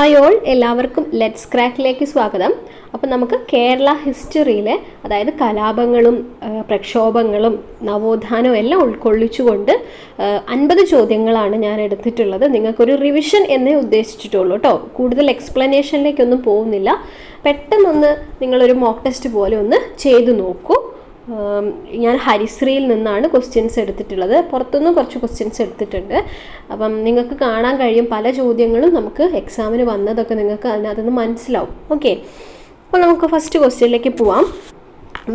Hi all എല്ലാവർക്കും let's ക്രാക്കിലേക്ക് സ്വാഗതം. അപ്പോൾ നമുക്ക് കേരള ഹിസ്റ്ററിയിലെ അതായത് കലാപങ്ങളും പ്രക്ഷോഭങ്ങളും നവോത്ഥാനവും എല്ലാം ഉൾക്കൊള്ളിച്ചുകൊണ്ട് അൻപത് ചോദ്യങ്ങളാണ് ഞാൻ എടുത്തിട്ടുള്ളത്. നിങ്ങൾക്കൊരു റിവിഷൻ എന്നേ ഉദ്ദേശിച്ചിട്ടുള്ളൂ കേട്ടോ കൂടുതൽ എക്സ്പ്ലനേഷനിലേക്കൊന്നും പോകുന്നില്ല. പെട്ടെന്നൊന്ന് നിങ്ങളൊരു മോക്ക് ടെസ്റ്റ് പോലെ ഒന്ന് ചെയ്തു നോക്കൂ. ഞാൻ ഹരിശ്രീയിൽ നിന്നാണ് ക്വസ്റ്റ്യൻസ് എടുത്തിട്ടുള്ളത്. പുറത്തുനിന്ന് കുറച്ച് ക്വസ്റ്റ്യൻസ് എടുത്തിട്ടുണ്ട്. അപ്പം നിങ്ങൾക്ക് കാണാൻ കഴിയും പല ചോദ്യങ്ങളും നമുക്ക് എക്സാമിന് വന്നതൊക്കെ നിങ്ങൾക്ക് അതിനകത്തുനിന്ന് മനസ്സിലാവും. ഓക്കെ അപ്പോൾ നമുക്ക് ഫസ്റ്റ് ക്വസ്റ്റ്യനിലേക്ക് പോവാം.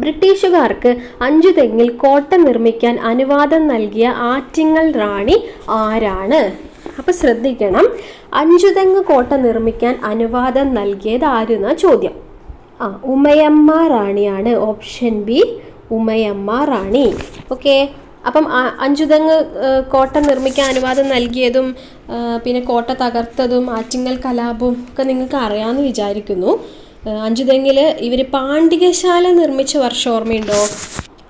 ബ്രിട്ടീഷുകാർക്ക് അഞ്ചു തെങ്ങിൽ കോട്ട നിർമ്മിക്കാൻ അനുവാദം നൽകിയ ആറ്റിങ്ങൽ റാണി ആരാണ്? അപ്പോൾ ശ്രദ്ധിക്കണം. അഞ്ചു തെങ്ങ് കോട്ട നിർമ്മിക്കാൻ അനുവാദം നൽകിയത് ആരെന്നാ ചോദ്യം? ആ Umayamma റാണിയാണ്. Option B Umayamma Rani. Okay. അപ്പം അഞ്ചുതങ്ങ് കോട്ട നിർമ്മിക്കാൻ അനുവാദം നൽകിയതും പിന്നെ കോട്ട തകർത്തതും ആറ്റിങ്ങൽ കലാപവും ഒക്കെ നിങ്ങൾക്ക് അറിയാമെന്ന് വിചാരിക്കുന്നു. അഞ്ചുതെങ്ങിൽ ഇവർ പാണ്ഡികശാല നിർമ്മിച്ച വർഷം ഓർമ്മയുണ്ടോ?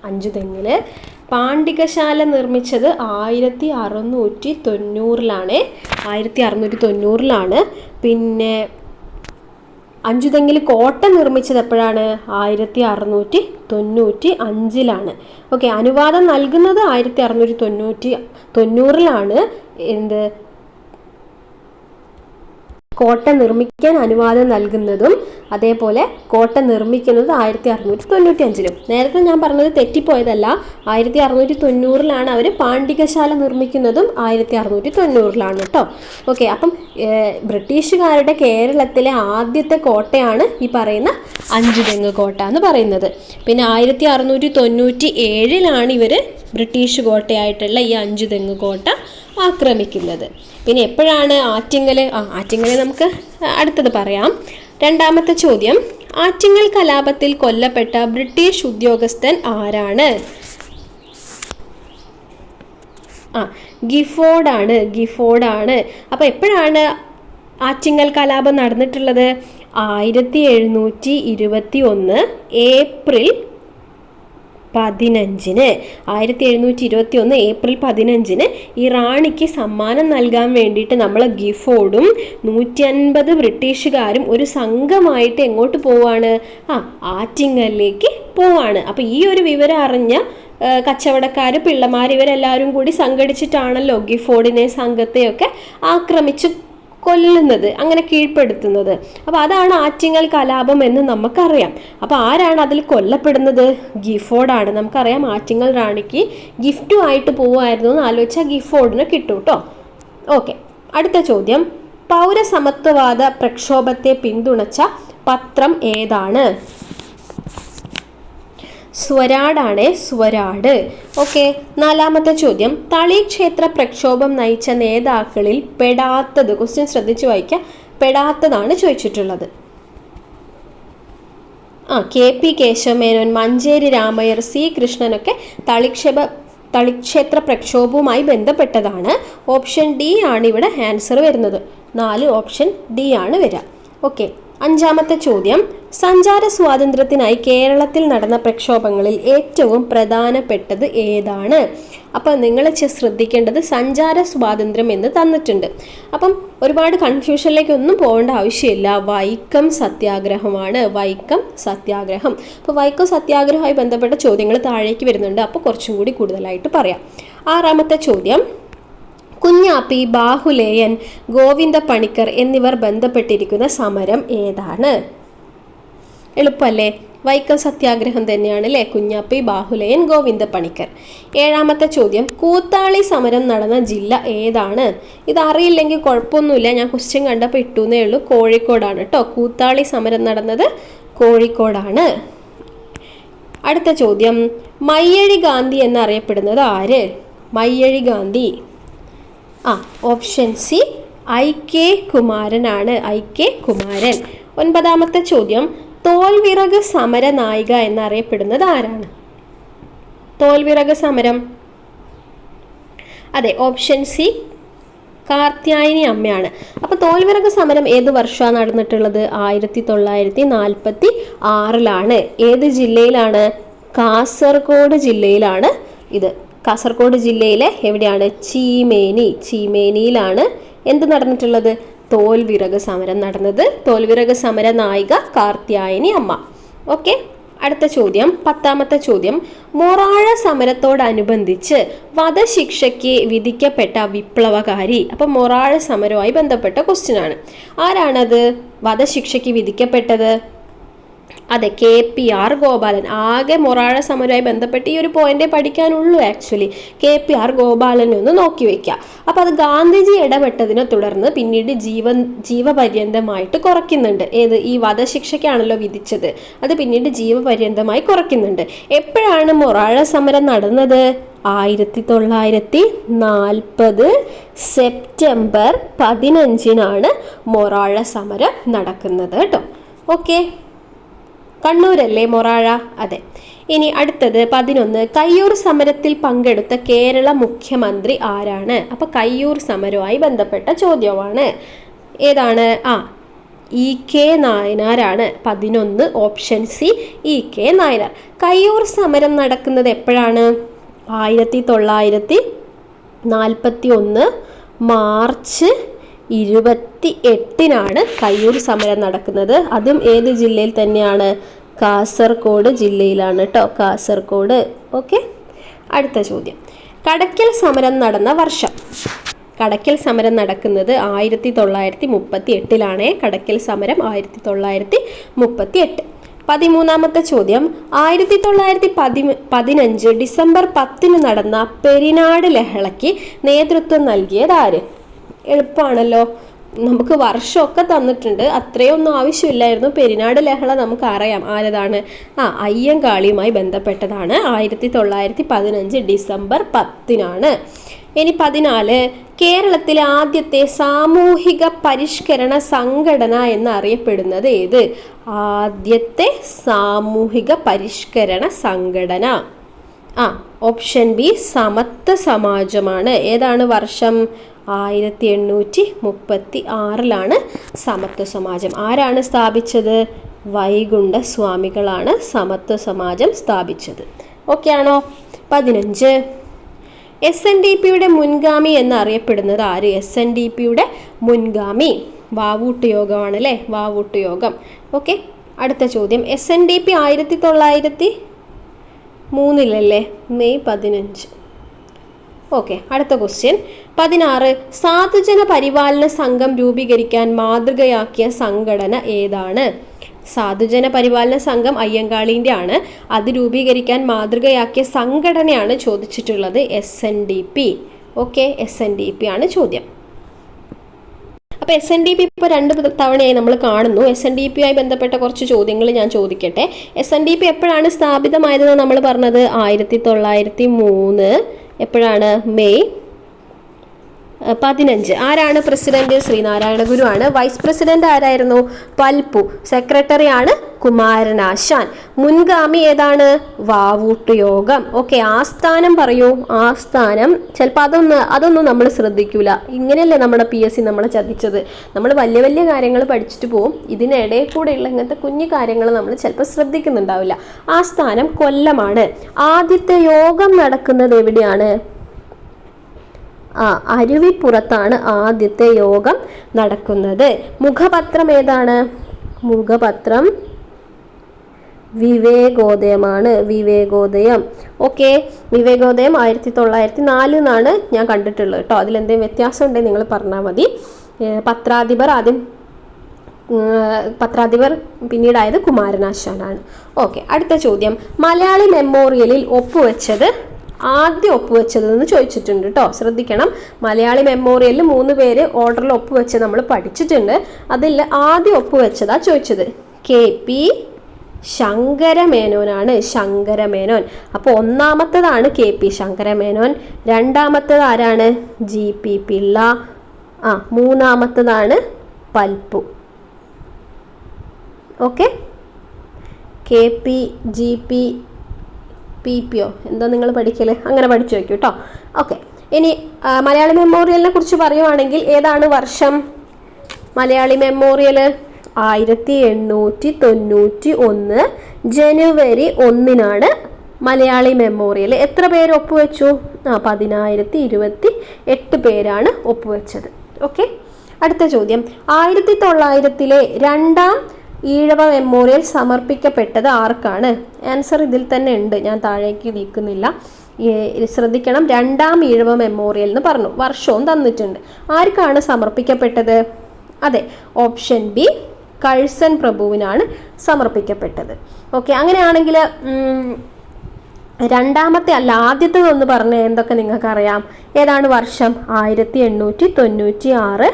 അഞ്ചുതെങ്ങിൽ പാണ്ഡികശാല നിർമ്മിച്ചത് ആയിരത്തി അറുന്നൂറ്റി തൊണ്ണൂറിലാണ് ആയിരത്തി അറുന്നൂറ്റി തൊണ്ണൂറിലാണ് പിന്നെ അഞ്ചുതെങ്ങിൽ കോട്ട നിർമ്മിച്ചത് എപ്പോഴാണ്? ആയിരത്തി അറുന്നൂറ്റി തൊണ്ണൂറ്റി അഞ്ചിലാണ് ഓക്കെ അനുവാദം നൽകുന്നത് ആയിരത്തി അറുന്നൂറ്റി തൊണ്ണൂറ്റി തൊണ്ണൂറിലാണ്. എന്ത്? കോട്ട നിർമ്മിക്കാൻ അനുവാദം നൽകുന്നതും അതേപോലെ കോട്ട നിർമ്മിക്കുന്നത് ആയിരത്തി അറുന്നൂറ്റി തൊണ്ണൂറ്റി അഞ്ചിലും നേരത്തെ ഞാൻ പറഞ്ഞത് തെറ്റിപ്പോയതല്ല. ആയിരത്തി അറുന്നൂറ്റി തൊണ്ണൂറിലാണ് അവർ പാണ്ഡികശാല നിർമ്മിക്കുന്നതും ആയിരത്തി അറുന്നൂറ്റി തൊണ്ണൂറിലാണ് കേട്ടോ. ഓക്കെ അപ്പം ബ്രിട്ടീഷുകാരുടെ കേരളത്തിലെ ആദ്യത്തെ കോട്ടയാണ് ഈ പറയുന്ന അഞ്ചുതെങ്ങ് കോട്ട എന്ന് പറയുന്നത്. പിന്നെ ആയിരത്തി അറുന്നൂറ്റി തൊണ്ണൂറ്റി ഏഴിലാണ് ഇവർ ബ്രിട്ടീഷ് കോട്ടയായിട്ടുള്ള ഈ അഞ്ചുതെങ്ങ് കോട്ട ആക്രമിക്കുന്നത്. പിന്നെ എപ്പോഴാണ് ആറ്റിങ്ങൽ ആ ആറ്റിങ്ങൽ നമുക്ക് അടുത്തത് പറയാം. രണ്ടാമത്തെ ചോദ്യം. ആറ്റിങ്ങൽ കലാപത്തിൽ കൊല്ലപ്പെട്ട ബ്രിട്ടീഷ് ഉദ്യോഗസ്ഥൻ ആരാണ്? ആ ഗിഫോർഡാണ്. ഗിഫോർഡാണ്. അപ്പോൾ എപ്പോഴാണ് ആറ്റിങ്ങൽ കലാപം നടന്നിട്ടുള്ളത്? ആയിരത്തി എഴുന്നൂറ്റി ഇരുപത്തി ഒന്ന് ഏപ്രിൽ പതിനഞ്ചിന്. ആയിരത്തി എഴുന്നൂറ്റി ഇരുപത്തി ഒന്ന് ഏപ്രിൽ പതിനഞ്ചിന് ഈ റാണിക്ക് സമ്മാനം നൽകാൻ വേണ്ടിയിട്ട് നമ്മൾ ഗിഫോർഡും നൂറ്റി അൻപത് ബ്രിട്ടീഷുകാരും ഒരു സംഘമായിട്ട് എങ്ങോട്ട് പോവാണ്? ആ ആറ്റിങ്ങലിലേക്ക് പോവാണ്. അപ്പോൾ ഈ ഒരു വിവരം അറിഞ്ഞ കച്ചവടക്കാർ പിള്ളമാർ ഇവരെല്ലാവരും കൂടി സംഘടിച്ചിട്ടാണല്ലോ ഗിഫോർഡിനെ സംഘത്തെയൊക്കെ ആക്രമിച്ച് കൊല്ലുന്നത് അങ്ങനെ കീഴ്പ്പെടുത്തുന്നത്. അപ്പോൾ അതാണ് ആറ്റിങ്ങൽ കലാപം എന്ന് നമുക്കറിയാം. അപ്പോൾ ആരാണ് അതിൽ കൊല്ലപ്പെടുന്നത്? ഗിഫോർഡാണ് നമുക്കറിയാം ആറ്റിങ്ങൽ റാണിക്ക് ഗിഫ്റ്റും ആയിട്ട് പോവുമായിരുന്നു എന്ന് ആലോചിച്ചാൽ ഗിഫോർഡിന് കിട്ടും കേട്ടോ ഓക്കെ അടുത്ത ചോദ്യം. പൗരസമത്വവാദ പ്രക്ഷോഭത്തെ പിന്തുണച്ച പത്രം ഏതാണ്? സ്വരാടാണ് സ്വരാട്. ഓക്കെ നാലാമത്തെ ചോദ്യം. തളി ക്ഷേത്ര പ്രക്ഷോഭം നയിച്ച നേതാക്കളിൽ പെടാത്തത് ക്വസ്റ്റ്യൻ ശ്രദ്ധിച്ചു വായിക്കുക പെടാത്തതാണ് ചോദിച്ചിട്ടുള്ളത്. ആ K P Kesavamenon Mancheri Ramayyar C കൃഷ്ണനൊക്കെ തളിക്ഷേപ തളിക്ഷേത്ര പ്രക്ഷോഭവുമായി ബന്ധപ്പെട്ടതാണ്. ഓപ്ഷൻ ഡി ആണ് ഇവിടെ ആൻസർ വരുന്നത്. നാല് ഓപ്ഷൻ ഡി ആണ് വരിക. ഓക്കെ അഞ്ചാമത്തെ ചോദ്യം. സഞ്ചാര സ്വാതന്ത്ര്യത്തിനായി കേരളത്തിൽ നടന്ന പ്രക്ഷോഭങ്ങളിൽ ഏറ്റവും പ്രധാനപ്പെട്ടത് ഏതാണ്? അപ്പം നിങ്ങൾ ശ്രദ്ധിക്കേണ്ടത് സഞ്ചാര സ്വാതന്ത്ര്യം എന്ന് തന്നിട്ടുണ്ട്. അപ്പം ഒരുപാട് കൺഫ്യൂഷനിലേക്ക് ഒന്നും പോകേണ്ട ആവശ്യമില്ല. വൈക്കം സത്യാഗ്രഹമാണ്. വൈക്കം സത്യാഗ്രഹം. അപ്പോൾ വൈക്കം സത്യാഗ്രഹവുമായി ബന്ധപ്പെട്ട ചോദ്യങ്ങൾ താഴേക്ക് വരുന്നുണ്ട്. അപ്പോൾ കുറച്ചും കൂടി കൂടുതലായിട്ട് പറയാം. ആറാമത്തെ ചോദ്യം. കുഞ്ഞാപ്പി ബാഹുലേയൻ ഗോവിന്ദ പണിക്കർ എന്നിവർ ബന്ധപ്പെട്ടിരിക്കുന്ന സമരം ഏതാണ്? എളുപ്പമല്ലേ വൈക്കം സത്യാഗ്രഹം തന്നെയാണ് അല്ലേ കുഞ്ഞാപ്പി ബാഹുലയൻ ഗോവിന്ദ പണിക്കർ ഏഴാമത്തെ ചോദ്യം കൂത്താളി സമരം നടന്ന ജില്ല ഏതാണ്? ഇത് അറിയില്ലെങ്കിൽ കുഴപ്പമൊന്നുമില്ല. ഞാൻ ക്വസ്റ്റ്യൻ കണ്ടപ്പോൾ ഇട്ടുന്നേ ഉള്ളൂ. കോഴിക്കോടാണ് കേട്ടോ. കൂത്താളി സമരം നടന്നത് കോഴിക്കോടാണ്. അടുത്ത ചോദ്യം മയ്യഴി ഗാന്ധി എന്നറിയപ്പെടുന്നത് ആര്? മയ്യഴി ഗാന്ധി. ആ option C I K കുമാരനാണ്. I K Kumaran. ഒൻപതാമത്തെ ചോദ്യം തോൽവിറക് സമര നായിക എന്നറിയപ്പെടുന്നത് ആരാണ്? തോൽവിറക് സമരം. അതെ ഓപ്ഷൻ സി കാർത്യായനി അമ്മയാണ്. അപ്പോൾ തോൽവിറക് സമരം ഏത് വർഷമാണ് നടന്നിട്ടുള്ളത്? ആയിരത്തി തൊള്ളായിരത്തി നാൽപ്പത്തി ആറിലാണ് ഏത് ജില്ലയിലാണ്? കാസർഗോഡ് ജില്ലയിലാണ് ഇത്. കാസർഗോഡ് ജില്ലയിലെ എവിടെയാണ്? ചീമേനി. ചീമേനിയിലാണ് എന്ത് നടന്നിട്ടുള്ളത്? തോൽവിറക് സമരം നടന്നത്. തോൽവിറക് സമര നായിക കാർത്യായനി അമ്മ. ഓക്കെ അടുത്ത ചോദ്യം പത്താമത്തെ ചോദ്യം. മൊറാഴ സമരത്തോടനുബന്ധിച്ച് വധശിക്ഷയ്ക്ക് വിധിക്കപ്പെട്ട വിപ്ലവകാരി അപ്പം മൊറാഴ സമരവുമായി ബന്ധപ്പെട്ട ക്വസ്റ്റ്യൻ ആണ്. ആരാണത്? വധശിക്ഷയ്ക്ക് വിധിക്കപ്പെട്ടത്? അതെ കെ പി ആർ ഗോപാലൻ. ആകെ മൊറാഴ സമരവുമായി ബന്ധപ്പെട്ട് ഈ ഒരു പോയിന്റേ പഠിക്കാനുള്ളൂ ആക്ച്വലി കെ പി ആർ ഗോപാലനെ ഒന്ന് നോക്കി വെക്കാം. അപ്പൊ അത് ഗാന്ധിജി ഇടപെട്ടതിനെ തുടർന്ന് പിന്നീട് ജീവൻ ജീവപര്യന്തമായിട്ട് കുറയ്ക്കുന്നുണ്ട്. ഏത്? ഈ വധശിക്ഷയ്ക്കാണല്ലോ വിധിച്ചത്. അത് പിന്നീട് ജീവപര്യന്തമായി കുറയ്ക്കുന്നുണ്ട്. എപ്പോഴാണ് മൊറാഴ സമരം നടന്നത്? ആയിരത്തി തൊള്ളായിരത്തി നാൽപ്പത് സെപ്റ്റംബർ പതിനഞ്ചിനാണ് മൊറാഴ സമരം നടക്കുന്നത് കേട്ടോ. ഓക്കെ. കണ്ണൂരല്ലേ മൊറാഴ? അതെ. ഇനി അടുത്തത് പതിനൊന്ന്. കയ്യൂർ സമരത്തിൽ പങ്കെടുത്ത കേരള മുഖ്യമന്ത്രി ആരാണ്? അപ്പൊ കയ്യൂർ സമരവുമായി ബന്ധപ്പെട്ട ചോദ്യമാണ് ഏതാണ്? ആ ഇ കെ നായനാരാണ്. പതിനൊന്ന് option C E K Nayanar. Kayyur സമരം നടക്കുന്നത് എപ്പോഴാണ്? ആയിരത്തി തൊള്ളായിരത്തി നാൽപ്പത്തി ഒന്ന് മാർച്ച് ഇരുപത്തി എട്ടിനാണ് കയ്യൂർ സമരം നടക്കുന്നത്. അതും ഏത് ജില്ലയിൽ തന്നെയാണ്? കാസർഗോഡ് ജില്ലയിലാണ് കേട്ടോ കാസർഗോഡ് ഓക്കെ. അടുത്ത ചോദ്യം. കടക്കൽ സമരം നടന്ന വർഷം. കടക്കൽ സമരം നടക്കുന്നത് ആയിരത്തി തൊള്ളായിരത്തി മുപ്പത്തി എട്ടിലാണ് കടയ്ക്കൽ സമരം ആയിരത്തി തൊള്ളായിരത്തി മുപ്പത്തി എട്ട് പതിമൂന്നാമത്തെ ചോദ്യം. ആയിരത്തി തൊള്ളായിരത്തി പതി പതിനഞ്ച് ഡിസംബർ പത്തിന് നടന്ന പെരിനാട് ലഹളയ്ക്ക് നേതൃത്വം നൽകിയത് ആര്? എളുപ്പമാണല്ലോ നമുക്ക് വർഷമൊക്കെ തന്നിട്ടുണ്ട്. അത്രയൊന്നും ആവശ്യമില്ലായിരുന്നു. പെരിനാട് ലഹള നമുക്ക് അറിയാം ആരതാണ്. ആ അയ്യങ്കാളിയുമായി ബന്ധപ്പെട്ടതാണ്. ആയിരത്തി തൊള്ളായിരത്തി പതിനഞ്ച് ഡിസംബർ പത്തിനാണ്. ഇനി പതിനാല് കേരളത്തിലെ ആദ്യത്തെ സാമൂഹിക പരിഷ്കരണ സംഘടന എന്നറിയപ്പെടുന്നത് ഏത്? ആദ്യത്തെ സാമൂഹിക പരിഷ്കരണ സംഘടന. ആ ഓപ്ഷൻ ബി സമത്വ സമാജമാണ്. ഏതാണ് വർഷം? ആയിരത്തി എണ്ണൂറ്റി മുപ്പത്തി ആറിലാണ് സമത്വ സമാജം. ആരാണ് സ്ഥാപിച്ചത്? വൈകുണ്ഠ സ്വാമികളാണ് സമത്വ സമാജം സ്ഥാപിച്ചത്. ഓക്കെ ആണോ? പതിനഞ്ച്. എസ് എൻ ഡി പിയുടെ മുൻഗാമി എന്നറിയപ്പെടുന്നത് ആര്? എസ് എൻ ഡി പിയുടെ മുൻഗാമി. വാവൂട്ട് യോഗമാണ് അല്ലേ വാവൂട്ട് യോഗം. ഓക്കെ അടുത്ത ചോദ്യം. എസ് എൻ ഡി പി ആയിരത്തി തൊള്ളായിരത്തി മൂന്നിലല്ലേ? മെയ് പതിനഞ്ച്. ഓക്കെ അടുത്ത ക്വസ്റ്റ്യൻ. പതിനാറ് സാധുജന പരിപാലന സംഘം രൂപീകരിക്കാൻ മാതൃകയാക്കിയ സംഘടന ഏതാണ്? സാധുജന പരിപാലന സംഘം അയ്യങ്കാളിന്റെ ആണ്. അത് രൂപീകരിക്കാൻ മാതൃകയാക്കിയ സംഘടനയാണ് ചോദിച്ചിട്ടുള്ളത് S N D P okay S N D P ആണ് ചോദ്യം. അപ്പോൾ എസ് എൻ ഡി പി ഇപ്പോൾ രണ്ട് തവണയായി നമ്മൾ കാണുന്നു. എസ് എൻ ഡി പിയുമായി ബന്ധപ്പെട്ട കുറച്ച് ചോദ്യങ്ങൾ ഞാൻ ചോദിക്കട്ടെ. എസ് എൻ ഡി പി എപ്പോഴാണ് സ്ഥാപിതമായതെന്ന് നമ്മൾ പറഞ്ഞത്? ആയിരത്തി തൊള്ളായിരത്തി മൂന്ന്. എപ്പോഴാണ്? മെയ് പതിനഞ്ച്. ആരാണ് പ്രസിഡന്റ്? ശ്രീനാരായണ ആണ് വൈസ് പ്രസിഡന്റ് ആരായിരുന്നു? പൽപ്പു. സെക്രട്ടറി ആണ് കുമാരനാശാൻ മുൻഗാമി ഏതാണ്? വാവൂട്ട് യോഗം. ഓക്കെ ആസ്ഥാനം പറയൂ. ആസ്ഥാനം. ചിലപ്പോൾ അതൊന്ന് അതൊന്നും നമ്മൾ ശ്രദ്ധിക്കൂല. ഇങ്ങനെയല്ലേ നമ്മുടെ പി എസ് സി നമ്മളെ ചതിച്ചത്. നമ്മൾ വലിയ വലിയ കാര്യങ്ങൾ പഠിച്ചിട്ട് പോവും. ഇതിനിടയിൽ കൂടെയുള്ള ഇങ്ങനത്തെ കുഞ്ഞു കാര്യങ്ങൾ നമ്മൾ ചിലപ്പോൾ ശ്രദ്ധിക്കുന്നുണ്ടാവില്ല. ആസ്ഥാനം കൊല്ലമാണ്. ആദ്യത്തെ യോഗം നടക്കുന്നത് എവിടെയാണ്? അരുവിപ്പുറത്താണ് ആദ്യത്തെ യോഗം നടക്കുന്നത്. മുഖപത്രം ഏതാണ്? മുഖപത്രം വിവേകോദയമാണ്. വിവേകോദയം. ഓക്കെ വിവേകോദയം ആയിരത്തി തൊള്ളായിരത്തി നാലിൽ നിന്നാണ് ഞാൻ കണ്ടിട്ടുള്ളത് കേട്ടോ അതിലെന്തെങ്കിലും വ്യത്യാസം ഉണ്ടെങ്കിൽ നിങ്ങൾ പറഞ്ഞാൽ മതി. പത്രാധിപർ ആദ്യം പത്രാധിപർ പിന്നീടായത് കുമാരനാശാനാണ്. ഓക്കെ അടുത്ത ചോദ്യം. മലയാളി മെമ്മോറിയലിൽ ഒപ്പുവെച്ചത് ആദ്യം ഒപ്പുവെച്ചതെന്ന് ചോദിച്ചിട്ടുണ്ട് കേട്ടോ ശ്രദ്ധിക്കണം. മലയാളി മെമ്മോറിയലിൽ മൂന്ന് പേര് ഓർഡറിൽ ഒപ്പുവെച്ച് നമ്മൾ പഠിച്ചിട്ടുണ്ട്. അതിൽ ആദ്യം ഒപ്പുവെച്ചതാ ചോദിച്ചത്. കെ പി ശങ്കരമേനോനാണ് ശങ്കരമേനോൻ. അപ്പോൾ ഒന്നാമത്തതാണ് കെ പി ശങ്കരമേനോൻ. രണ്ടാമത്തത് ആരാണ്? G P Pillai. ആ മൂന്നാമത്തതാണ് Palpu. Okay? K P G P P P O. എന്താ നിങ്ങൾ പഠിക്കൽ അങ്ങനെ പഠിച്ചു വയ്ക്കൂ കേട്ടോ. ഓക്കെ. ഇനി മലയാളി മെമ്മോറിയലിനെ കുറിച്ച് പറയുവാണെങ്കിൽ ഏതാണ് വർഷം? മലയാളി മെമ്മോറിയൽ ആയിരത്തി എണ്ണൂറ്റി തൊണ്ണൂറ്റി ഒന്ന് ജനുവരി ഒന്നിനാണ് മലയാളി മെമ്മോറിയൽ എത്ര പേര് ഒപ്പുവെച്ചു? ആ പതിനായിരത്തി ഇരുപത്തി എട്ട് പേരാണ് ഒപ്പുവെച്ചത്. ഓക്കെ. അടുത്ത ചോദ്യം. ആയിരത്തി തൊള്ളായിരത്തിലെ രണ്ടാം ഈഴവ മെമ്മോറിയൽ സമർപ്പിക്കപ്പെട്ടത് ആർക്കാണ്? ആൻസർ ഇതിൽ തന്നെ ഉണ്ട്. ഞാൻ താഴേക്ക് നീക്കുന്നില്ല. ശ്രദ്ധിക്കണം. രണ്ടാം ഈഴവ മെമ്മോറിയൽ എന്ന് പറഞ്ഞു. വർഷവും തന്നിട്ടുണ്ട്. ആർക്കാണ് സമർപ്പിക്കപ്പെട്ടത്? അതെ ഓപ്ഷൻ ബി കഴ്സൺ പ്രഭുവിനാണ് സമർപ്പിക്കപ്പെട്ടത്. ഓക്കെ അങ്ങനെയാണെങ്കിൽ രണ്ടാമത്തെ അല്ല ആദ്യത്തെ ഒന്ന് പറഞ്ഞ എന്തൊക്കെ നിങ്ങൾക്കറിയാം? ഏതാണ് വർഷം? ആയിരത്തി എണ്ണൂറ്റി തൊണ്ണൂറ്റി ആറ്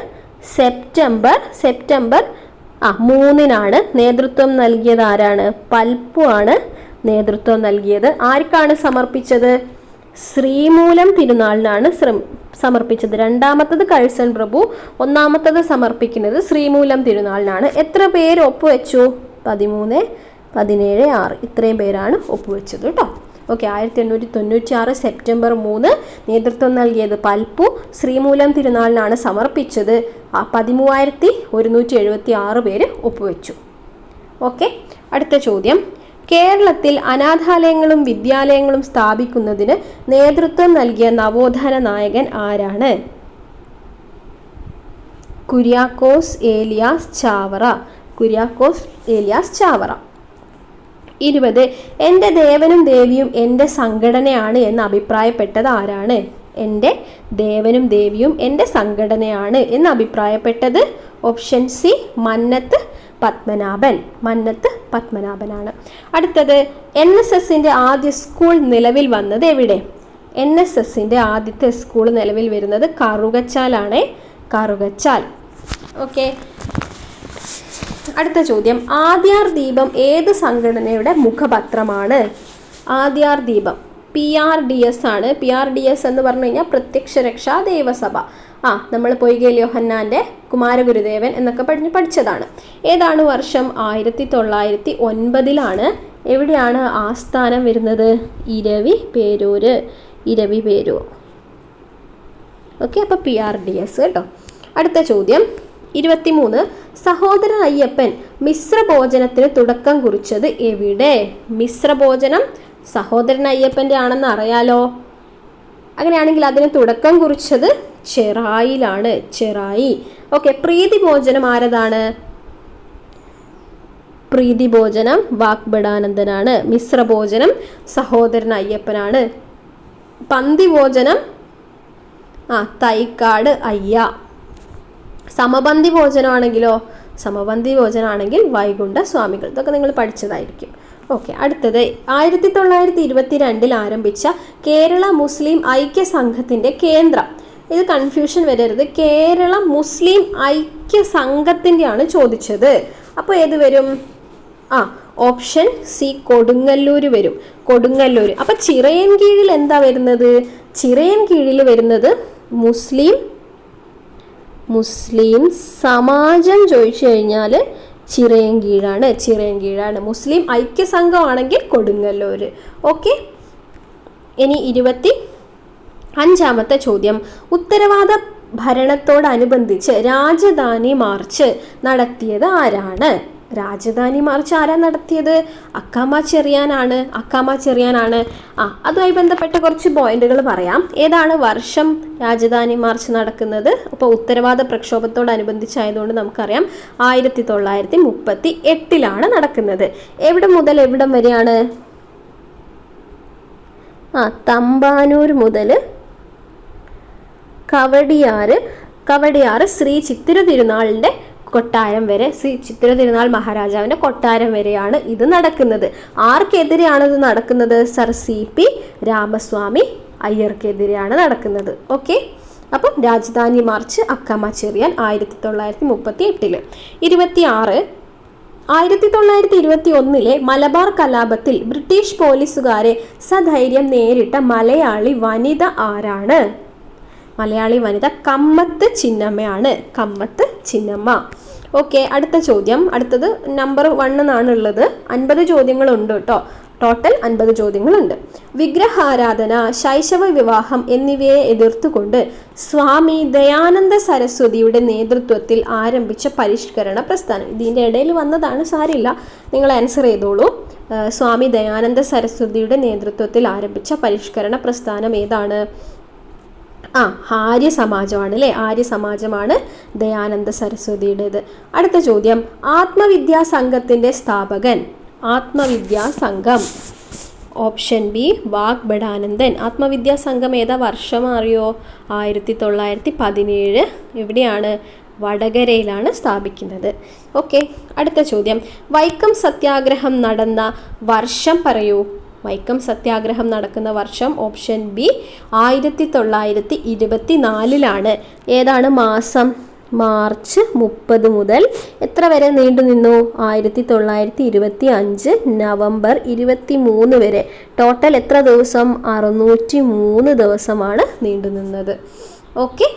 സെപ്റ്റംബർ സെപ്റ്റംബർ ആ മൂന്നിനാണ് നേതൃത്വം നൽകിയത്. ആരാണ്? പൽപ്പു ആണ് നേതൃത്വം നൽകിയത്. ആർക്കാണ് സമർപ്പിച്ചത്? ശ്രീമൂലം തിരുനാളിനാണ് സമർപ്പിച്ചത്. രണ്ടാമത്തത് കഴ്സൺ പ്രഭു ഒന്നാമത്തത് സമർപ്പിക്കുന്നത് ശ്രീമൂലം തിരുനാളിനാണ്. എത്ര പേര് ഒപ്പുവെച്ചു? പതിമൂന്ന് പതിനേഴ് ആറ്. ഇത്രയും പേരാണ് ഒപ്പുവെച്ചത് കേട്ടോ ഓക്കെ ആയിരത്തി എണ്ണൂറ്റി തൊണ്ണൂറ്റി ആറ് സെപ്റ്റംബർ മൂന്ന് നേതൃത്വം നൽകിയത് പൽപ്പു ശ്രീമൂലം തിരുനാളിനാണ് സമർപ്പിച്ചത്. പതിമൂവായിരത്തി ഒരുന്നൂറ്റി എഴുപത്തി ആറ് പേര് ഒപ്പുവെച്ചു. ഓക്കെ അടുത്ത ചോദ്യം. കേരളത്തിൽ അനാഥാലയങ്ങളും വിദ്യാലയങ്ങളും സ്ഥാപിക്കുന്നതിന് നേതൃത്വം നൽകിയ നവോത്ഥാന നായകൻ ആരാണ്? കുര്യാക്കോസ് ഏലിയാസ് ചാവറ. കുര്യാക്കോസ് ഏലിയാസ് ചാവറ. ഇരുപത്. എന്റെ ദേവനും ദേവിയും എന്റെ സംഘടനയാണ് എന്ന് അഭിപ്രായപ്പെട്ടത് ആരാണ്? എന്റെ ദേവനും ദേവിയും എന്റെ സംഘടനയാണ് എന്ന് അഭിപ്രായപ്പെട്ടത് ഓപ്ഷൻ സി മന്നത്ത് പത്മനാഭൻ. മന്നത്ത് പത്മനാഭനാണ്. അടുത്തത് എൻ എസ് എസിന്റെ ആദ്യ സ്കൂൾ നിലവിൽ വന്നത് എവിടെ? എൻ എസ് എസിന്റെ ആദ്യത്തെ സ്കൂൾ നിലവിൽ വരുന്നത് കറുകച്ചാലാണ് കറുകച്ചാൽ. ഓക്കെ. അടുത്ത ചോദ്യം. ആദ്യാർ ദീപം ഏത് സംഘടനയുടെ മുഖപത്രമാണ്? Adyar Deepam. P R D S ആണ്. പി ആർ ഡി എസ് എന്ന് പറഞ്ഞു കഴിഞ്ഞാൽ പ്രത്യക്ഷ രക്ഷാ ദേവസഭ. ആ നമ്മൾ പൊയ്കേൽ യോഹന്നാന്റെ കുമാരഗുരുദേവൻ എന്നൊക്കെ പഠിഞ്ഞ് പഠിച്ചതാണ്. ഏതാണ് വർഷം? ആയിരത്തി തൊള്ളായിരത്തി ഒൻപതിലാണ് എവിടെയാണ് ആസ്ഥാനം വരുന്നത്? ഇരവി പേരൂര് ഇരവി പേരൂർ. ഓക്കെ അപ്പോൾ പി ആർ ഡി എസ് കേട്ടോ. അടുത്ത ചോദ്യം. ഇരുപത്തിമൂന്ന് സഹോദരൻ അയ്യപ്പൻ മിശ്രഭോജനത്തിന് തുടക്കം കുറിച്ചത് എവിടെ? മിശ്രഭോജനം സഹോദരൻ അയ്യപ്പന്റെ ആണെന്ന് അറിയാലോ. അങ്ങനെയാണെങ്കിൽ അതിന് തുടക്കം കുറിച്ചത് ചെറായിലാണ്. ചെറായി. ഓക്കെ പ്രീതി ഭോജനം ആരതാണ്? പ്രീതി ഭോജനം വാഗ്ബടാനന്ദനാണ് മിശ്രഭോജനം സഹോദരൻ അയ്യപ്പനാണ് പന്തിഭോജനം ആ തൈക്കാട് അയ്യ. സമപന്തി ഭോജനമാണെങ്കിലോ സമബന്ധി ഭോജനമാണെങ്കിൽ വൈകുണ്ഠ സ്വാമികൾ. ഇതൊക്കെ നിങ്ങൾ പഠിച്ചതായിരിക്കും. ഓക്കെ അടുത്തത്. ആയിരത്തി തൊള്ളായിരത്തി ഇരുപത്തി രണ്ടിൽ ആരംഭിച്ച കേരള മുസ്ലിം ഐക്യ സംഘത്തിന്റെ കേന്ദ്രം. ഇത് കൺഫ്യൂഷൻ വരരുത്. കേരള മുസ്ലിം ഐക്യ സംഘത്തിന്റെയാണ് ചോദിച്ചത്. അപ്പോൾ ഏത് വരും? ആ ഓപ്ഷൻ സി കൊടുങ്ങല്ലൂർ വരും. കൊടുങ്ങല്ലൂർ അപ്പം ചിറയൻ കീഴിൽ എന്താ വരുന്നത്? ചിറയൻ കീഴിൽ വരുന്നത് മുസ്ലിം മുസ്ലിം സമാജം ചോദിച്ചു കഴിഞ്ഞാൽ ചിറയും കീഴാണ് ചിറയും കീഴാണ്. മുസ്ലിം ഐക്യസംഘമാണെങ്കിൽ കൊടുങ്ങല്ലൂർ ഓക്കെ? ഇനി ഇരുപത്തി അഞ്ചാമത്തെ ചോദ്യം. ഉത്തരവാദ ഭരണത്തോടനുബന്ധിച്ച് രാജധാനി മാർച്ച് നടത്തിയത് ആരാണ്? രാജധാനി മാർച്ച് ആരാ നടത്തിയത്? അക്കാമ ചെറിയാനാണ്. അക്കാമ ചെറിയാനാണ്. ആ അതുമായി ബന്ധപ്പെട്ട കുറച്ച് പോയിന്റുകൾ പറയാം. ഏതാണ് വർഷം രാജധാനി മാർച്ച് നടക്കുന്നത്? അപ്പോൾ ഉത്തരവാദ പ്രക്ഷോഭത്തോടനുബന്ധിച്ചായതുകൊണ്ട് നമുക്കറിയാം ആയിരത്തി തൊള്ളായിരത്തി മുപ്പത്തി എട്ടിലാണ് നടക്കുന്നത്. എവിടെ മുതൽ എവിടം വരെയാണ്? ആ തമ്പാനൂർ മുതൽ കവടിയാറ് കവടിയാറ് ശ്രീ ചിത്തിര തിരുനാളിന്റെ കൊട്ടാരം വരെ ശ്രീ ചിത്ര തിരുനാൾ മഹാരാജാവിന്റെ കൊട്ടാരം വരെയാണ് ഇത് നടക്കുന്നത്. ആർക്കെതിരെയാണ് ഇത് നടക്കുന്നത്? സർ സി പി രാമസ്വാമി അയ്യർക്കെതിരെയാണ് നടക്കുന്നത്. ഓക്കെ? അപ്പം രാജധാനി മാർച്ച് അക്കമ്മ ചെറിയാൻ ആയിരത്തി തൊള്ളായിരത്തി മുപ്പത്തി എട്ടിൽ ഇരുപത്തി ആറ് ആയിരത്തി തൊള്ളായിരത്തി ഇരുപത്തി ഒന്നിലെ മലബാർ കലാപത്തിൽ ബ്രിട്ടീഷ് പോലീസുകാരെ സധൈര്യം നേരിട്ട മലയാളി വനിത ആരാണ്? മലയാളി വനിത കമ്മത്ത് ചിന്നമ്മയാണ്. കമ്മത്ത് ചിന്നമ്മ. ഓക്കെ അടുത്ത ചോദ്യം. അടുത്തത് നമ്പർ വൺ എന്നാണ് ഉള്ളത് അൻപത് ചോദ്യങ്ങളുണ്ട് കേട്ടോ ടോട്ടൽ അൻപത് ചോദ്യങ്ങളുണ്ട്. വിഗ്രഹാരാധന ശൈശവ വിവാഹം എന്നിവയെ എതിർത്തുകൊണ്ട് സ്വാമി ദയാനന്ദ സരസ്വതിയുടെ നേതൃത്വത്തിൽ ആരംഭിച്ച പരിഷ്കരണ പ്രസ്ഥാനം. ഇതിന്റെ ഇടയിൽ വന്നതാണ് സാരില്ല. നിങ്ങൾ ആൻസർ ചെയ്തോളൂ. സ്വാമി ദയാനന്ദ സരസ്വതിയുടെ നേതൃത്വത്തിൽ ആരംഭിച്ച പരിഷ്കരണ പ്രസ്ഥാനം ഏതാണ്? ആ ആര്യ സമാജമാണ് അല്ലേ ആര്യ സമാജമാണ് ദയാനന്ദ സരസ്വതിയുടേത്. അടുത്ത ചോദ്യം. ആത്മവിദ്യാ സംഘത്തിന്റെ സ്ഥാപകൻ. ആത്മവിദ്യാ സംഘം ഓപ്ഷൻ ബി വാഗ്ബടാനന്ദൻ ആത്മവിദ്യാ സംഘം ഏതാ? വർഷം അറിയോ? ആയിരത്തി തൊള്ളായിരത്തി പതിനേഴ് എവിടെയാണ് വടകരയിലാണ് സ്ഥാപിക്കുന്നത്. ഓക്കെ അടുത്ത ചോദ്യം. വൈക്കം സത്യാഗ്രഹം നടന്ന വർഷം പറയൂ. വൈക്കം സത്യാഗ്രഹം നടക്കുന്ന വർഷം ഓപ്ഷൻ ബി ആയിരത്തി തൊള്ളായിരത്തി ഇരുപത്തി നാലിലാണ് ഏതാണ് മാസം? മാർച്ച് മുപ്പത് മുതൽ എത്ര വരെ നീണ്ടു നിന്നു? ആയിരത്തി തൊള്ളായിരത്തി ഇരുപത്തി അഞ്ച് നവംബർ ഇരുപത്തി മൂന്ന് വരെ. ടോട്ടൽ എത്ര ദിവസം? അറുന്നൂറ്റി മൂന്ന് ദിവസമാണ് നീണ്ടു നിന്നത്. ഓക്കെ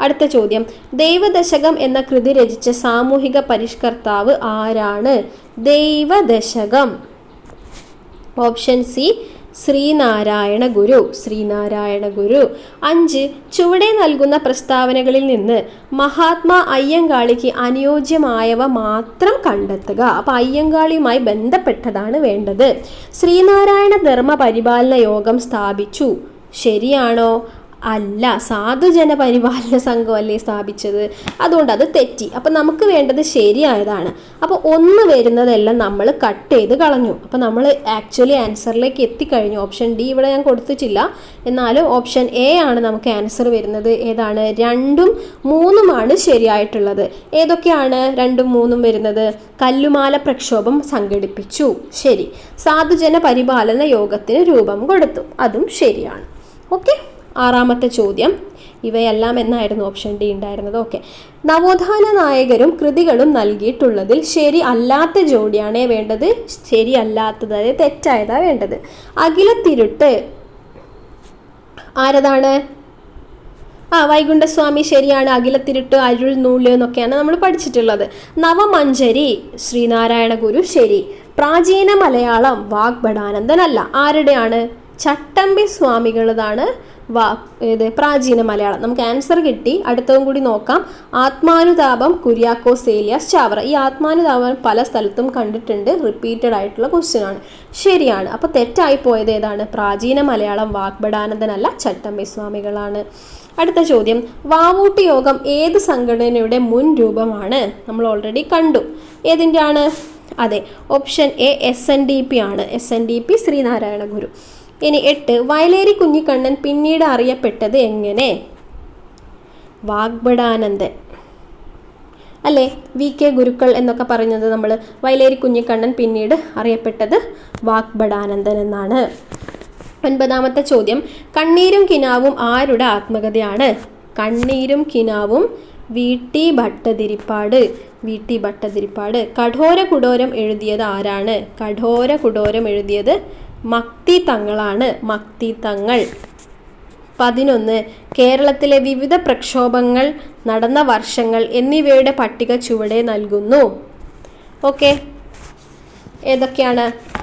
അടുത്ത ചോദ്യം. ദൈവദശകം എന്ന കൃതി രചിച്ച സാമൂഹിക പരിഷ്കർത്താവ് ആരാണ്? Daivadasakam. Option C Sreenarayana Guru. Sreenarayana Guru. അഞ്ച് ചുവടെ നൽകുന്ന പ്രസ്താവനകളിൽ നിന്ന് മഹാത്മാ അയ്യങ്കാളിക്ക് അനുയോജ്യമായവ മാത്രം കണ്ടെത്തുക. അപ്പം അയ്യങ്കാളിയുമായി ബന്ധപ്പെട്ടതാണ് വേണ്ടത്. ശ്രീനാരായണ ധർമ്മ പരിപാലന യോഗം സ്ഥാപിച്ചു. ശരിയാണോ? അല്ല സാധുജന പരിപാലന സംഘമല്ലേ സ്ഥാപിച്ചത്? അതുകൊണ്ട് അത് തെറ്റി. അപ്പം നമുക്ക് വേണ്ടത് ശരിയായതാണ്. അപ്പോൾ ഒന്ന് വരുന്നതെല്ലാം നമ്മൾ കട്ട് ചെയ്ത് കളഞ്ഞു. അപ്പോൾ നമ്മൾ ആക്ച്വലി ആൻസറിലേക്ക് എത്തിക്കഴിഞ്ഞു. ഓപ്ഷൻ ഡി ഇവിടെ ഞാൻ കൊടുത്തിട്ടില്ല. എന്നാലും ഓപ്ഷൻ എ ആണ് നമുക്ക് ആൻസർ വരുന്നത്. ഏതാണ്? രണ്ടും മൂന്നുമാണ് ശരിയായിട്ടുള്ളത്. ഏതൊക്കെയാണ് രണ്ടും മൂന്നും വരുന്നത്? കല്ലുമാല പ്രക്ഷോഭം സംഘടിപ്പിച്ചു. ശരി. സാധുജന പരിപാലന യോഗത്തിന് രൂപം കൊടുത്തു. അതും ശരിയാണ്. ഓക്കെ ആറാമത്തെ ചോദ്യം. ഇവയെല്ലാം എന്നായിരുന്നു ഓപ്ഷൻ ഡി ഉണ്ടായിരുന്നത്? ഓക്കെ നവോത്ഥാന നായകരും കൃതികളും നൽകിയിട്ടുള്ളതിൽ ശരി അല്ലാത്ത ജോഡിയാണേ വേണ്ടത്? ശരി അല്ലാത്തത് അതായത് തെറ്റായതാ വേണ്ടത്. അഖിലത്തിരുട്ട് ആരതാണ്? ആ വൈകുണ്ഠസ്വാമി ശരിയാണ്. അഖിലത്തിരുട്ട് അരുൾ നൂൽ എന്നൊക്കെയാണ് നമ്മൾ പഠിച്ചിട്ടുള്ളത്. നവമഞ്ചരി ശ്രീനാരായണ ഗുരു ശരി. പ്രാചീന മലയാളം വാഗ്ഭടാനന്ദനല്ല. ആരുടെയാണ്? ചട്ടമ്പി സ്വാമികളതാണ് വാ ഇത് പ്രാചീന മലയാളം. നമുക്ക് ആൻസർ കിട്ടി. അടുത്തതും കൂടി നോക്കാം. ആത്മാനുതാപം കുര്യാക്കോസ് ഏലിയാസ് ചാവറ. ഈ ആത്മാനുതാപം പല സ്ഥലത്തും കണ്ടിട്ടുണ്ട്. റിപ്പീറ്റഡ് ആയിട്ടുള്ള ക്വസ്റ്റ്യൻ ആണ്. ശരിയാണ്. അപ്പോൾ തെറ്റായി പോയത് ഏതാണ്? പ്രാചീന മലയാളം വാഗ്ബടാനന്ദനല്ല ചട്ടമ്പി സ്വാമികളാണ് അടുത്ത ചോദ്യം. വാവൂട്ടി യോഗം ഏത് സംഘടനയുടെ മുൻ രൂപമാണ്? നമ്മൾ ഓൾറെഡി കണ്ടു. ഏതിന്റെ ആണ് അതെ option A S N D P ആണ്. S N D P Sreenarayana Guru ഇനി എട്ട് വയലേരി കുഞ്ഞിക്കണ്ണൻ പിന്നീട് അറിയപ്പെട്ടത് എങ്ങനെ? വാഗ്ബടാനന്ദൻ അല്ലേ? വി കെ ഗുരുക്കൾ എന്നൊക്കെ പറയുന്നത് നമ്മൾ വയലേരി കുഞ്ഞിക്കണ്ണൻ പിന്നീട് അറിയപ്പെട്ടത് വാഗ്ബടാനന്ദൻ എന്നാണ്. ഒൻപതാമത്തെ ചോദ്യം കണ്ണീരും കിനാവും ആരുടെ ആത്മകഥയാണ്? കണ്ണീരും കിനാവും V T Bhattathiripad. V T Bhattathiripad. കഠോര കുടോരം എഴുതിയത് ആരാണ്? കഠോര കുടോരം എഴുതിയത് മക്തി തങ്ങളാണ് മക്തി തങ്ങൾ പതിനൊന്ന് കേരളത്തിലെ വിവിധ പ്രക്ഷോഭങ്ങൾ നടന്ന വർഷങ്ങൾ എന്നിവയുടെ പട്ടിക ചുവടെ നൽകുന്നു. ഓക്കെ. ഏതൊക്കെയാണ്?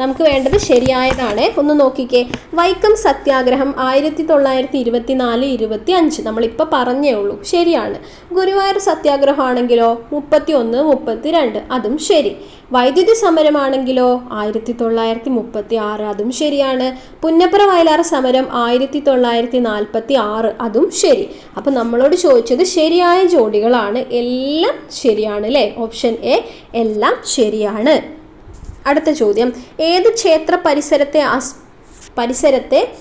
നമുക്ക് വേണ്ടത് ശരിയായതാണ്. ഒന്ന് നോക്കിക്കേ. വൈക്കം സത്യാഗ്രഹം ആയിരത്തി തൊള്ളായിരത്തി ഇരുപത്തി നാല് ഇരുപത്തി അഞ്ച് നമ്മളിപ്പോൾ പറഞ്ഞേ ഉള്ളൂ. ശരിയാണ്. ഗുരുവായൂർ സത്യാഗ്രഹം ആണെങ്കിലോ മുപ്പത്തി ഒന്ന് മുപ്പത്തി രണ്ട് അതും ശരി. വൈദ്യുതി സമരമാണെങ്കിലോ? ആയിരത്തി തൊള്ളായിരത്തി മുപ്പത്തി ആറ് അതും ശരിയാണ്. പുന്നപ്പുറ വയലാർ സമരം ആയിരത്തി തൊള്ളായിരത്തി നാൽപ്പത്തി ആറ് അതും ശരി. അപ്പം നമ്മളോട് ചോദിച്ചത് ശരിയായ ജോഡികളാണ്. എല്ലാം ശരിയാണ് അല്ലേ ഓപ്ഷൻ എ എല്ലാം ശരിയാണ്. അടുത്ത ചോദ്യം. ഏത് ക്ഷേത്ര പരിസരത്തെ അസ് പരിസരത്തെ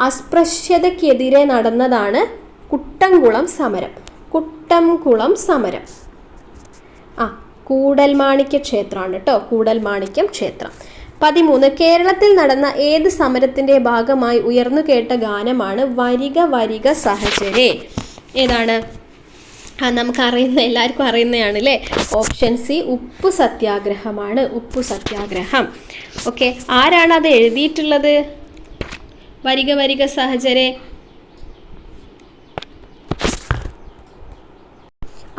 അസ്പൃശ്യതയ്ക്കെതിരെ നടന്നതാണ് കുട്ടംകുളം സമരം. കുട്ടംകുളം സമരം. ആ കൂടൽമാണിക്യ ക്ഷേത്രമാണ് കേട്ടോ കൂടൽമാണിക്യം ക്ഷേത്രം. പതിമൂന്ന് കേരളത്തിൽ നടന്ന ഏത് സമരത്തിന്റെ ഭാഗമായി ഉയർന്നു കേട്ട ഗാനമാണ് വരിക വരിക സഹചരേ. ഏതാണ്? ആ നമുക്ക് അറിയുന്ന എല്ലാവർക്കും അറിയുന്നതാണ് അല്ലേ ഓപ്ഷൻ സി ഉപ്പ് സത്യാഗ്രഹമാണ്. ഉപ്പ് സത്യാഗ്രഹം. ഓക്കെ ആരാണ് അത് എഴുതിയിട്ടുള്ളത്? വരിക വരിക സഹചരെ.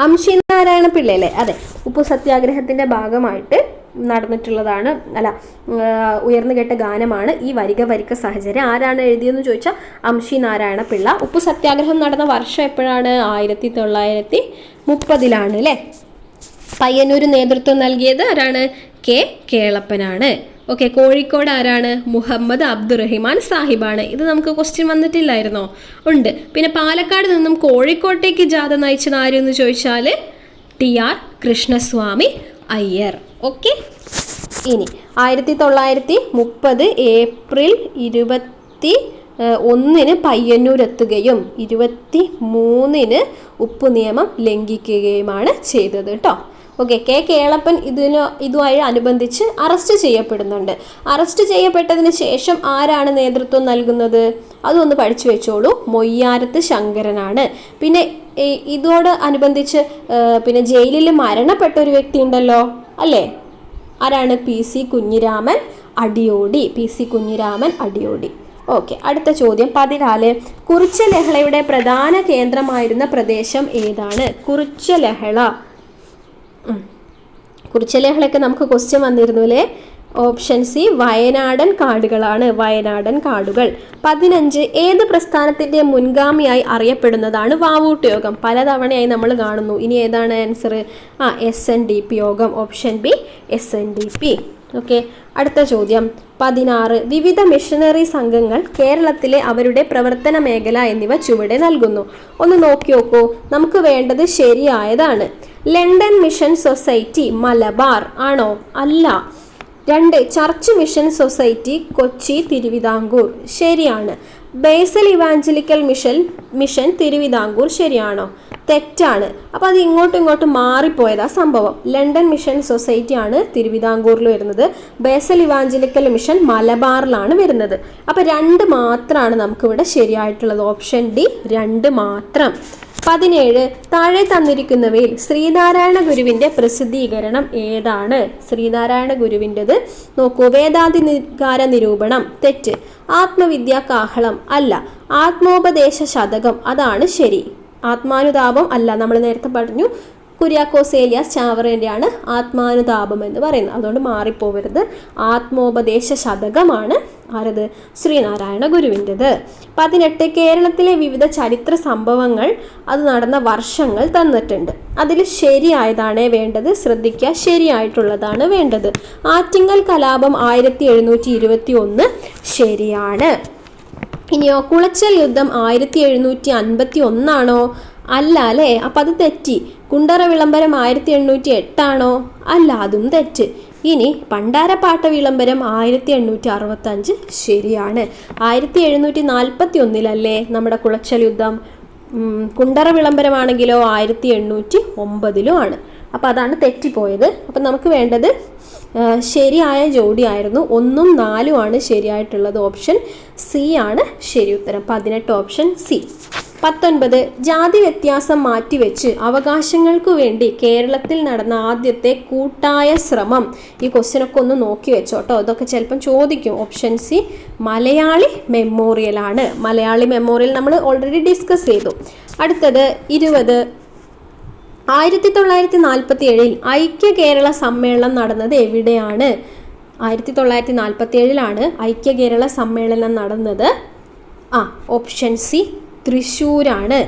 അംശി നാരായണ പിള്ള അതെ ഉപ്പ് സത്യാഗ്രഹത്തിന്റെ ഭാഗമായിട്ട് നടന്നിട്ടുള്ളതാണ്. അല്ല ഉയർന്നു കേട്ട ഗാനമാണ് ഈ വരിക വരിക സാഹചര്യം. ആരാണ് എഴുതിയെന്ന് ചോദിച്ചാൽ അംശി നാരായണ പിള്ള ഉപ്പു സത്യാഗ്രഹം നടന്ന വർഷം എപ്പോഴാണ്? ആയിരത്തി തൊള്ളായിരത്തി മുപ്പതിലാണ് അല്ലേ? പയ്യന്നൂർ നേതൃത്വം നൽകിയത് ആരാണ്? കെ കേളപ്പനാണ്. ഓക്കെ കോഴിക്കോട് ആരാണ്? മുഹമ്മദ് അബ്ദുറഹിമാൻ സാഹിബാണ്. ഇത് നമുക്ക് ക്വസ്റ്റ്യൻ വന്നിട്ടില്ലായിരുന്നോ? ഉണ്ട്. പിന്നെ പാലക്കാട് നിന്നും കോഴിക്കോട്ടേക്ക് ജാഥ നയിച്ചത് ആരെന്ന് ചോദിച്ചാൽ T R Krishnaswami. Iyer. Okay. ഇനി ആയിരത്തി തൊള്ളായിരത്തി മുപ്പത് ഏപ്രിൽ ഇരുപത്തി ഒന്നിന് പയ്യന്നൂർ എത്തുകയും ഇരുപത്തി മൂന്നിന് ഉപ്പ് നിയമം ലംഘിക്കുകയുമാണ് ചെയ്തത് കേട്ടോ ഓക്കെ കെ കേളപ്പൻ ഇതിന് ഇതുമായി അനുബന്ധിച്ച് അറസ്റ്റ് ചെയ്യപ്പെടുന്നുണ്ട്. അറസ്റ്റ് ചെയ്യപ്പെട്ടതിന് ശേഷം ആരാണ് നേതൃത്വം നൽകുന്നത്? അതൊന്ന് പഠിച്ചു വെച്ചോളൂ. മൊയ്യാരത്ത് ശങ്കരനാണ്. പിന്നെ ഇതോട് അനുബന്ധിച്ച് പിന്നെ ജയിലിൽ മരണപ്പെട്ട ഒരു വ്യക്തി ഉണ്ടല്ലോ അല്ലേ? ആരാണ്? P C Kunhiraman Adiyodi P C Kunhiraman Adiyodi. Okay അടുത്ത ചോദ്യം. പതിനാല്. കുറിച്ച ലഹളയുടെ പ്രധാന കേന്ദ്രമായിരുന്ന പ്രദേശം ഏതാണ്? കുറിച്ച ലഹള ഉം. കുറിച്ച ലഹളയൊക്കെ നമുക്ക് ക്വസ്റ്റ്യൻ വന്നിരുന്നു അല്ലേ? ഓപ്ഷൻ സി വയനാടൻ കാടുകളാണ്. വയനാടൻ കാടുകൾ. പതിനഞ്ച് ഏത് പ്രസ്ഥാനത്തിന്റെ മുൻഗാമിയായി അറിയപ്പെടുന്നതാണ് വാവൂട്ട് യോഗം? പലതവണയായി നമ്മൾ കാണുന്നു. ഇനി ഏതാണ് ആൻസർ ആ എസ് എൻ ഡി പി യോഗം. Option B S N D P okay അടുത്ത ചോദ്യം. പതിനാറ് വിവിധ മിഷനറി സംഘങ്ങൾ കേരളത്തിലെ അവരുടെ പ്രവർത്തന മേഖല എന്നിവ ചുവടെ നൽകുന്നു. ഒന്ന് നോക്കി നോക്കൂ. നമുക്ക് വേണ്ടത് ശരിയായതാണ്. London mission society Malabar. ആണോ? അല്ല. രണ്ട് church mission society Kochi Thiruvithamkoor. ശരിയാണ്. Basel evangelical mission mission Thiruvithamkoor ശരിയാണോ? തെറ്റാണ്. അപ്പോൾ അത് ഇങ്ങോട്ടും ഇങ്ങോട്ടും മാറിപ്പോയതാ സംഭവം. ലണ്ടൻ മിഷൻ സൊസൈറ്റി ആണ് തിരുവിതാംകൂറിൽ വരുന്നത്. ബേസൽ ഇവാഞ്ചലിക്കൽ മിഷൻ മലബാറിലാണ് വരുന്നത്. അപ്പോൾ രണ്ട് മാത്രമാണ് നമുക്കിവിടെ ശരിയായിട്ടുള്ളത്. ഓപ്ഷൻ ഡി രണ്ട് മാത്രം. പതിനേഴ് താഴെ തന്നിരിക്കുന്നവയിൽ ശ്രീനാരായണ ഗുരുവിന്റെ പ്രസിദ്ധീകരണം ഏതാണ്? ശ്രീനാരായണ ഗുരുവിന്റെത്. നോക്കൂ വേദാധികാര നിരൂപണം. തെറ്റ്. ആത്മവിദ്യാ കാഹളം അല്ല. ആത്മോപദേശ ശതകം. അതാണ് ശരി. ആത്മാനുതാപം അല്ല. നമ്മൾ നേരത്തെ പറഞ്ഞു കുര്യാക്കോസ് ചാവറേന്റെയാണ് ആത്മാനുതാപം എന്ന് പറയുന്നത്. അതുകൊണ്ട് മാറിപ്പോവരുത്. ആത്മോപദേശ ശതകമാണ് ആരത്? ശ്രീനാരായണ ഗുരുവിന്റെത്. പതിനെട്ട് കേരളത്തിലെ വിവിധ ചരിത്ര സംഭവങ്ങൾ അത് നടന്ന വർഷങ്ങൾ തന്നിട്ടുണ്ട്. അതിൽ ശരിയായതാണ് വേണ്ടത്. ശ്രദ്ധിക്കുക ശരിയായിട്ടുള്ളതാണ് വേണ്ടത്. ആറ്റിങ്ങൽ കലാപം ആയിരത്തി എഴുന്നൂറ്റി ഇരുപത്തി ഒന്ന് ശരിയാണ്. ഇനിയോ കുളച്ചൽ യുദ്ധം ആയിരത്തി എഴുന്നൂറ്റി അൻപത്തി ഒന്നാണോ അല്ല അല്ലേ? അപ്പം അത് തെറ്റി. കുണ്ടറ വിളംബരം ആയിരത്തി എണ്ണൂറ്റി എട്ടാണോ അല്ല അതും തെറ്റ്. ഇനി പണ്ടാരപ്പാട്ട വിളംബരം ആയിരത്തി എണ്ണൂറ്റി അറുപത്തഞ്ച് ശരിയാണ്. ആയിരത്തി എഴുന്നൂറ്റി നാൽപ്പത്തി ഒന്നിലല്ലേ നമ്മുടെ കുളച്ചൽ യുദ്ധം? കുണ്ടറ വിളംബരമാണെങ്കിലോ ആയിരത്തി എണ്ണൂറ്റി ഒമ്പതിലും ആണ്. അപ്പോൾ അതാണ് തെറ്റിപ്പോയത്. അപ്പം നമുക്ക് വേണ്ടത് ശരിയായ ജോഡിയായിരുന്നു ഒന്നും നാലും ആണ് ശരിയായിട്ടുള്ളത് ഓപ്ഷൻ. സി ആണ് ശരി ഉത്തരം. പതിനെട്ട് ഓപ്ഷൻ സി. പത്തൊൻപത് ജാതി വ്യത്യാസം മാറ്റിവെച്ച് അവകാശങ്ങൾക്ക് വേണ്ടി കേരളത്തിൽ നടന്ന ആദ്യത്തെ കൂട്ടായ ശ്രമം. ഈ ക്വസ്റ്റ്യനൊക്കെ ഒന്ന് നോക്കി വെച്ചോട്ടോ ഇതൊക്കെ ചിലപ്പം ചോദിക്കും. ഓപ്ഷൻ സി മലയാളി മെമ്മോറിയലാണ് മലയാളി മെമ്മോറിയൽ നമ്മൾ ഓൾറെഡി ഡിസ്കസ് ചെയ്തു. അടുത്തത് ഇരുപത് ആയിരത്തി തൊള്ളായിരത്തി നാൽപ്പത്തി ഏഴിൽ ഐക്യ കേരള സമ്മേളനം നടന്നത് എവിടെയാണ്? ആയിരത്തി തൊള്ളായിരത്തി നാൽപ്പത്തി ഏഴിലാണ് ഐക്യ കേരള സമ്മേളനം നടന്നത്. ആ ഓപ്ഷൻ സി തൃശ്ശൂരാണ്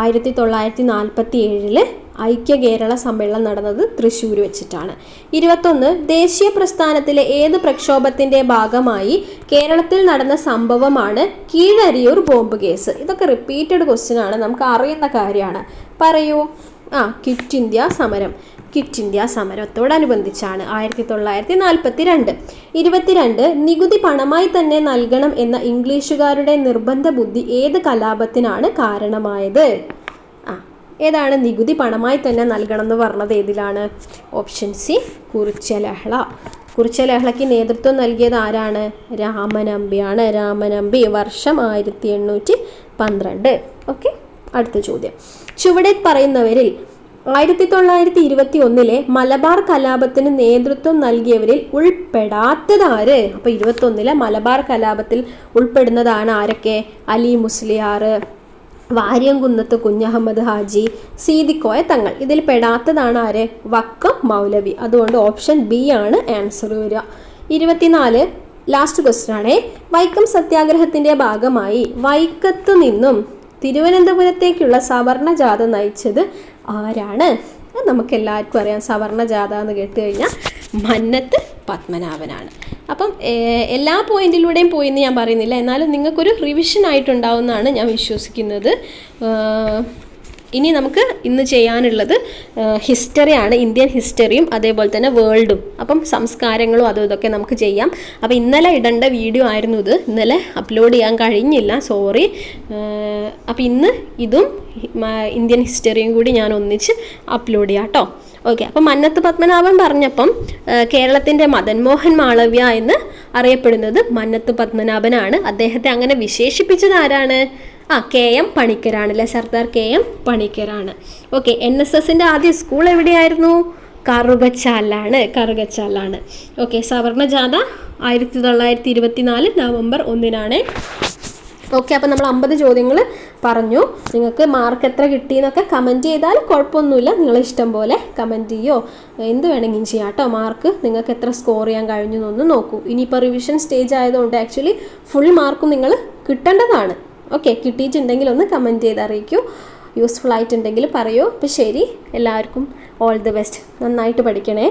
ആയിരത്തി തൊള്ളായിരത്തി നാൽപ്പത്തി ഏഴിൽ ഐക്യ കേരള സമ്മേളനം നടന്നത് തൃശ്ശൂർ വെച്ചിട്ടാണ്. ഇരുപത്തൊന്ന് ദേശീയ പ്രസ്ഥാനത്തിലെ ഏത് പ്രക്ഷോഭത്തിന്റെ ഭാഗമായി കേരളത്തിൽ നടന്ന സംഭവമാണ് കീഴരിയൂർ ബോംബ് കേസ്? ഇതൊക്കെ റിപ്പീറ്റഡ് ക്വസ്റ്റ്യൻ ആണ് നമുക്ക് അറിയുന്ന കാര്യമാണ്. പറയൂ. ആ കിറ്റ് ഇന്ത്യ സമരം. കിറ്റ് ഇന്ത്യ സമരത്തോടനുബന്ധിച്ചാണ് ആയിരത്തി തൊള്ളായിരത്തി നാൽപ്പത്തി രണ്ട് ഇരുപത്തിരണ്ട് നികുതി പണമായി തന്നെ നൽകണം എന്ന ഇംഗ്ലീഷുകാരുടെ നിർബന്ധ ബുദ്ധി ഏത് കലാപത്തിനാണ് കാരണമായത്? ആ ഏതാണ് നികുതി പണമായി തന്നെ നൽകണം എന്ന് പറഞ്ഞത് ഏതിലാണ്? Option C കുറിച്ചലഹള. കുറിച്ചലഹളയ്ക്ക് നേതൃത്വം നൽകിയത് ആരാണ്? രാമനമ്പിയാണ് രാമനമ്പി വർഷം ആയിരത്തി എണ്ണൂറ്റി പന്ത്രണ്ട്. ഓക്കെ അടുത്ത ചോദ്യം. ചുവടെ പറയുന്നവരിൽ ആയിരത്തി തൊള്ളായിരത്തി ഇരുപത്തി ഒന്നിലെ മലബാർ കലാപത്തിന് നേതൃത്വം നൽകിയവരിൽ ഉൾപ്പെടാത്തതാര്? അപ്പൊ ഇരുപത്തി ഒന്നിലെ മലബാർ കലാപത്തിൽ ഉൾപ്പെടുന്നതാണ് ആരൊക്കെ? അലി മുസ്ലിയാർ വാര്യംകുന്നത്ത് കുഞ്ഞഹമ്മദ് ഹാജി സീതിക്കോയ തങ്ങൾ. ഇതിൽ പെടാത്തതാണ് ആര്? വക്കം മൗലവി. അതുകൊണ്ട് ഓപ്ഷൻ ബി ആണ് ആൻസർ വരിക. ഇരുപത്തിനാല് ലാസ്റ്റ് ക്വസ്റ്റ്യൻ ആണേ. വൈക്കം സത്യാഗ്രഹത്തിന്റെ ഭാഗമായി വൈക്കത്ത് നിന്നും തിരുവനന്തപുരത്തേക്കുള്ള സവർണ ജാഥ നയിച്ചത് ആരാണ്? നമുക്ക് എല്ലാവർക്കും അറിയാം. സവർണ ജാഥ എന്ന് കേട്ട് കഴിഞ്ഞാൽ മന്നത്ത് പത്മനാഭനാണ്. അപ്പം എല്ലാ പോയിന്റിലൂടെയും പോയി എന്ന് ഞാൻ പറയുന്നില്ല. എന്നാലും നിങ്ങൾക്കൊരു റിവിഷൻ ആയിട്ടുണ്ടാവുമെന്നാണ് ഞാൻ വിശ്വസിക്കുന്നത്. ഇനി നമുക്ക് ഇന്ന് ചെയ്യാനുള്ളത് ഹിസ്റ്ററിയാണ് ഇന്ത്യൻ ഹിസ്റ്ററിയും അതേപോലെ തന്നെ വേൾഡും അപ്പം സംസ്കാരങ്ങളും അതും ഇതൊക്കെ നമുക്ക് ചെയ്യാം. അപ്പോൾ ഇന്നലെ ഇടേണ്ട വീഡിയോ ആയിരുന്നു ഇത്. ഇന്നലെ അപ്ലോഡ് ചെയ്യാൻ കഴിഞ്ഞില്ല. സോറി അപ്പോൾ ഇന്ന് ഇതും ഇന്ത്യൻ ഹിസ്റ്ററിയും കൂടി ഞാൻ ഒന്നിച്ച് അപ്ലോഡ് ചെയ്യാം കേട്ടോ ഓക്കെ അപ്പം മന്നത്ത് പത്മനാഭൻ പറഞ്ഞപ്പം കേരളത്തിന്റെ മദൻ മോഹൻ മാളവ്യ എന്ന് അറിയപ്പെടുന്നത് മന്നത്ത് പത്മനാഭനാണ്. അദ്ദേഹത്തെ അങ്ങനെ വിശേഷിപ്പിച്ചത് ആരാണ്? ആ കെ എം പണിക്കരാണ് അല്ലെ സർദാർ കെ എം പണിക്കരാണ്. ഓക്കെ എൻ എസ് എസിന്റെ ആദ്യ സ്കൂൾ എവിടെയായിരുന്നു? കറുകച്ചാലാണ് കറുകച്ചാലാണ്. ഓക്കെ സവർണജാഥ ആയിരത്തി തൊള്ളായിരത്തി ഇരുപത്തി നാല് നവംബർ ഒന്നിനാണ്. ഓക്കെ അപ്പോൾ നമ്മൾ അമ്പത് ചോദ്യങ്ങൾ പറഞ്ഞു. നിങ്ങൾക്ക് മാർക്ക് എത്ര കിട്ടിയെന്നൊക്കെ കമന്റ് ചെയ്താൽ കുഴപ്പമൊന്നുമില്ല. നിങ്ങൾ ഇഷ്ടം പോലെ കമന്റ് ചെയ്യോ? എന്ത് വേണമെങ്കിലും ചെയ്യാം കേട്ടോ. മാർക്ക് നിങ്ങൾക്ക് എത്ര സ്കോർ ചെയ്യാൻ കഴിഞ്ഞു എന്നൊന്ന് നോക്കൂ. ഇനിയിപ്പോൾ റിവിഷൻ സ്റ്റേജ് ആയതുകൊണ്ട് ആക്ച്വലി ഫുൾ മാർക്കും നിങ്ങൾ കിട്ടേണ്ടതാണ്. ഓക്കെ കിട്ടിയിട്ടുണ്ടെങ്കിൽ ഒന്ന് കമന്റ് ചെയ്ത് അറിയിക്കൂ. യൂസ്ഫുൾ ആയിട്ടുണ്ടെങ്കിൽ പറയൂ. അപ്പോൾ ശരി എല്ലാവർക്കും ഓൾ ദി ബെസ്റ്റ് നന്നായിട്ട് പഠിക്കണേ.